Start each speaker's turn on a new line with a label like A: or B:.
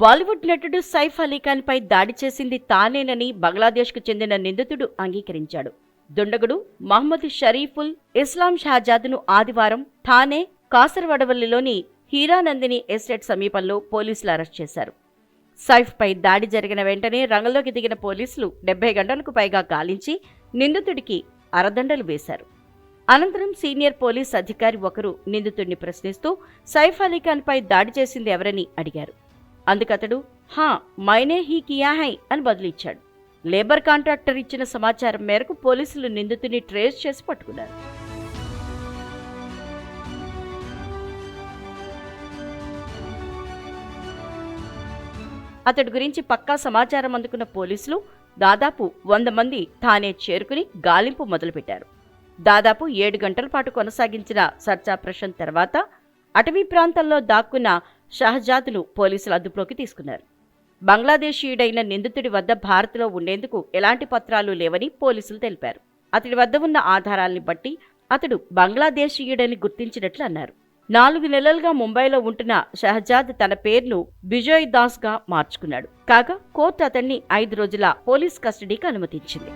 A: బాలీవుడ్ నటుడు సైఫ్ అలీ ఖాన్ పై దాడి చేసింది తానేనని బంగ్లాదేశ్కు చెందిన నిందితుడు అంగీకరించాడు. దుండగుడు మహమ్మద్ షరీఫుల్ ఇస్లాం షాజాద్ను ఆదివారం థానే కాసరవడవల్లిలోని హీరానందిని ఎస్టేట్ సమీపంలో పోలీసులు అరెస్ట్ చేశారు. సైఫ్పై దాడి జరిగిన వెంటనే రంగంలోకి దిగిన పోలీసులు డెబ్బై గంటలకు పైగా గాలించి నిందితుడికి అరదండలు వేశారు. అనంతరం సీనియర్ పోలీస్ అధికారి ఒకరు నిందితుడిని ప్రశ్నిస్తూ సైఫ్ అలీఖాన్పై దాడి చేసింది ఎవరని అడిగారు. అందుకతడు హా మైనే హీ కియా హై అని బదులిచ్చాడు. లేబర్ కాంట్రాక్టర్ ఇచ్చిన సమాచారం మేరకు పోలీసులు నిందితుడిని ట్రేస్ చేసి పట్టుకున్నారు. అతడి గురించి పక్కా సమాచారం అందుకున్న పోలీసులు దాదాపు వంద మంది తానే చేరుకుని గాలింపు మొదలుపెట్టారు. దాదాపు ఏడు గంటల పాటు కొనసాగించిన సర్చా ఆపరేషన్ తర్వాత అటవీ ప్రాంతంలో దాక్కున్న షహజాద్ను పోలీసులు అదుపులోకి తీసుకున్నారు. బంగ్లాదేశీయుడైన నిందితుడి వద్ద భారత్లో ఉండేందుకు ఎలాంటి పత్రాలు లేవని పోలీసులు తెలిపారు. అతడి వద్ద ఉన్న ఆధారాల్ని బట్టి అతడు బంగ్లాదేశీయుడని గుర్తించినట్లు అన్నారు. నాలుగు నెలలుగా ముంబైలో ఉంటున్న షహజాద్ తన పేరును బిజోయ్ దాస్గా మార్చుకున్నాడు. కాగా కోర్టు అతన్ని ఐదు రోజుల పోలీస్ కస్టడీకి అనుమతించింది.